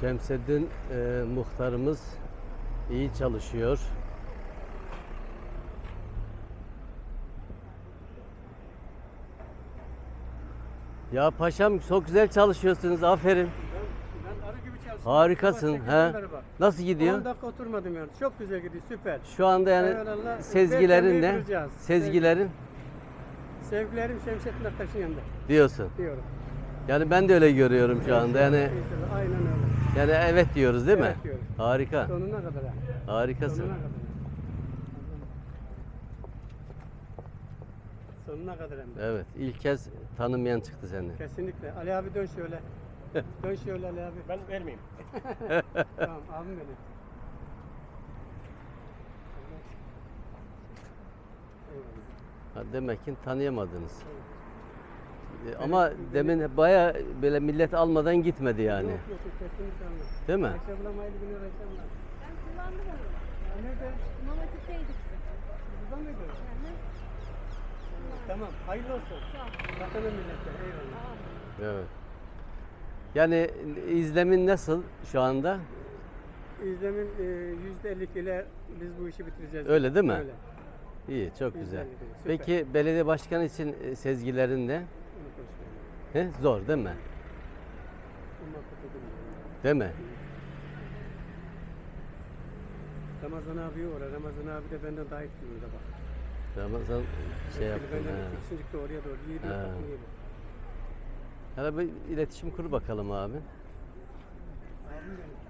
Şemseddin e, muhtarımız iyi çalışıyor. Ya paşam çok güzel çalışıyorsunuz. Aferin. Ben arı gibi çalışıyorum. Harikasın. Sabah He. bak. Nasıl 10 gidiyor? dakika oturmadım yani. Çok güzel gidiyor. Süper. Şu anda yani Eyvallah. sezgilerin Belki ne? duracağız. Sezgilerin Sevgilerim Şemsettin Aktaş'ın yanında diyorsun. diyorum. Yani ben de öyle görüyorum şu anda. Yani İnşallah, Aynen öyle. Yani evet diyoruz değil mi? Evet diyoruz. Harika. Sonuna kadar. ha. Harikasın. Sonuna kadar. Sonuna kadar hem de. Evet. ilk kez tanımayan çıktı seni. Kesinlikle. Ali abi dön şöyle. dön şöyle Ali abi. Ben vermeyeyim. tamam abim benim. Ha, demek ki tanıyamadınız. E, Ama demin baya böyle millet almadan gitmedi yani. Yok yok yok, kesinlikle anladım. Değil mi? Ben kullandım onu. Ya nerede? İmam Hatip'teydik biz. Burada mıydı? Hı hı. Tamam. Hayırlı olsun. Sağ ol. Vatanın millete. Eyvallah. Tamam. Evet. Yani izlemin nasıl şu anda? İzlemin e, yüzde elli ile biz bu işi bitireceğiz. Öyle değil mi? Öyle. İyi, çok güzel. Güzel, güzel, süper. Peki belediye başkanı için e, sezgilerin ne? He? Zor değil mi? Değil mi? Ramazan abi var. Ramazan abi de benden daha iyi durumda bak. Ramazan şey yaptın. Benden ha. ikisincikte oraya doğru. İyi Ha. Hala bir iletişim kur bakalım abi. Benim.